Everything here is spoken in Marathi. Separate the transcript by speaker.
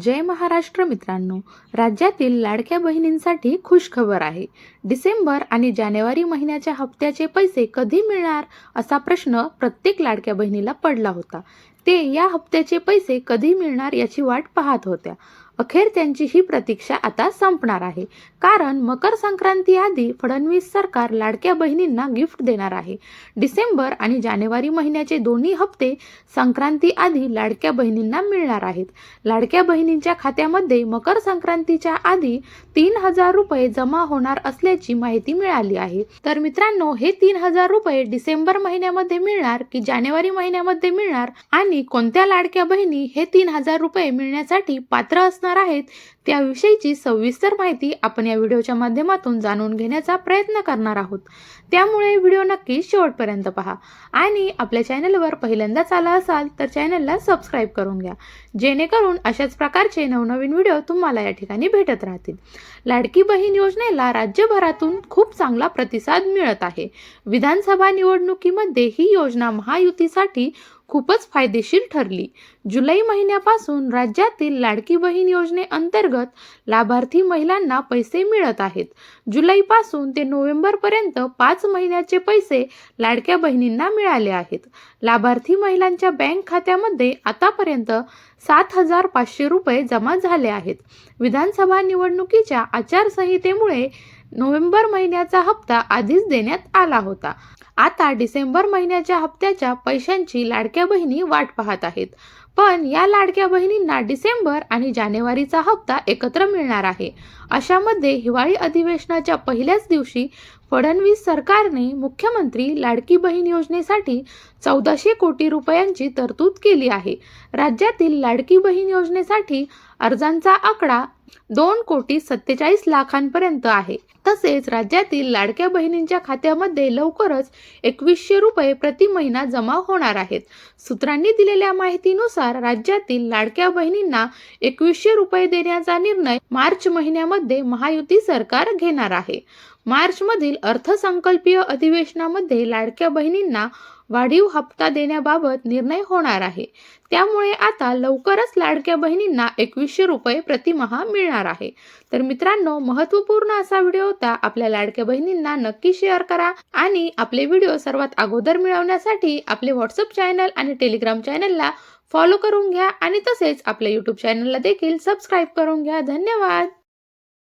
Speaker 1: जय महाराष्ट्र मित्रांनो. राज्यातील लाडक्या बहिणींसाठी खुशखबर आहे. डिसेंबर आणि जानेवारी महिन्याच्या हप्त्याचे पैसे कधी मिळणार असा प्रश्न प्रत्येक लाडक्या बहिणीला पडला होता. ते या हप्त्याचे पैसे कधी मिळणार याची वाट पाहत होत्या. अखेर त्यांची ही प्रतीक्षा आता संपणार आहे. कारण मकर संक्रांती आधी फडणवीस सरकार लाडक्या बहिणींना गिफ्ट देणार आहे. डिसेंबर आणि जानेवारी महिन्याचे दोन्ही हप्ते संक्रांती आधी लाडक्या बहिणींना मिळणार आहेत. लाडक्या बहिणींच्या खात्यामध्ये मकर संक्रांतीच्या आधी तीन हजार रुपये जमा होणार असल्याची माहिती मिळाली आहे. तर मित्रांनो हे तीन हजार रुपये डिसेंबर महिन्यामध्ये मिळणार की जानेवारी महिन्यामध्ये मिळणार? आणि कोणत्या लाडक्या बहिणी हे तीन हजार रुपये मिळण्यासाठी पात्र असणार आहेत. त्याविषयीची सविस्तर माहिती आपण या व्हिडिओच्या माध्यमातून जाणून घेण्याचा प्रयत्न करणार आहोत. त्यामुळे व्हिडिओ नक्की शेवटपर्यंत पहा. आणि आपल्या चॅनलवर पहिल्यांदाच आला असाल तर चॅनलला सबस्क्राईब करून घ्या. जेणेकरून अशाच प्रकारचे नवनवीन व्हिडिओ तुम्हाला या ठिकाणी भेटत राहतील. लाडकी बहीण योजनेला राज्यभरातून खूप चांगला प्रतिसाद मिळत आहे. विधानसभा निवडणुकीमध्ये ही योजना महायुतीसाठी खूपच फायदेशीर ठरली. जुलै महिन्यापासून राज्यातील लाडकी बहीण योजनेअंतर्गत लाभार्थी महिलांना पैसे मिळत आहेत. जुलैपासून ते नोव्हेंबरपर्यंत पाच महिन्याचे पैसे लाडक्या बहिणींना मिळाले आहेत. लाभार्थी महिलांच्या बँक खात्यामध्ये आतापर्यंत सात हजार पाचशे रुपये जमा झाले आहेत. विधानसभा निवडणुकीच्या आचारसंहितेमुळे नोव्हेंबर महिन्याचा हप्ता आधीच देण्यात आला होता. आता डिसेंबर महिन्याच्या हप्त्याच्या पैशांची लाडक्या बहिणी वाट पाहत आहेत. पण या लाडक्या बहिणींना डिसेंबर आणि जानेवारीचा हप्ता एकत्र मिळणार आहे. अशामध्ये हिवाळी अधिवेशनाच्या पहिल्याच दिवशी फडणवीस सरकारने मुख्यमंत्री लाडकी बहीण योजनेसाठी चौदाशे कोटी रुपयांची तरतूद केली आहे. राज्यातील लाडकी बहीण योजनेसाठी अर्जांचा आकडा दोन कोटी सत्तेचाळीस लाखांपर्यंत आहे. तसेच राज्यातील लाडक्या बहिणींच्या खात्यामध्ये लवकरच एकवीसशे रुपये प्रति महिना जमा होणार आहेत. सूत्रांनी दिलेल्या माहितीनुसार राज्यातील लाडक्या बहिणींना एकवीसशे रुपये देण्याचा निर्णय मार्च महिन्यामध्ये महायुती सरकार घेणार आहे. मार्चमधील अर्थसंकल्पीय अधिवेशनामध्ये लाडक्या बहिणींना वाढीव हप्ता देण्याबाबत निर्णय होणार आहे. त्यामुळे आता लवकरच लाडक्या बहिणींना एकवीसशे रुपये प्रतिमहा मिळणार आहे. तर मित्रांनो महत्त्वपूर्ण असा व्हिडिओ होता आपल्या लाडक्या बहिणींना नक्की शेअर करा आणि आपले व्हिडिओ सर्वात अगोदर मिळवण्यासाठी आपले व्हॉट्सअप चॅनल आणि टेलिग्राम चॅनलला फॉलो करून घ्या आणि तसेच आपल्या यूट्यूब चॅनलला देखील सबस्क्राईब करून घ्या. धन्यवाद!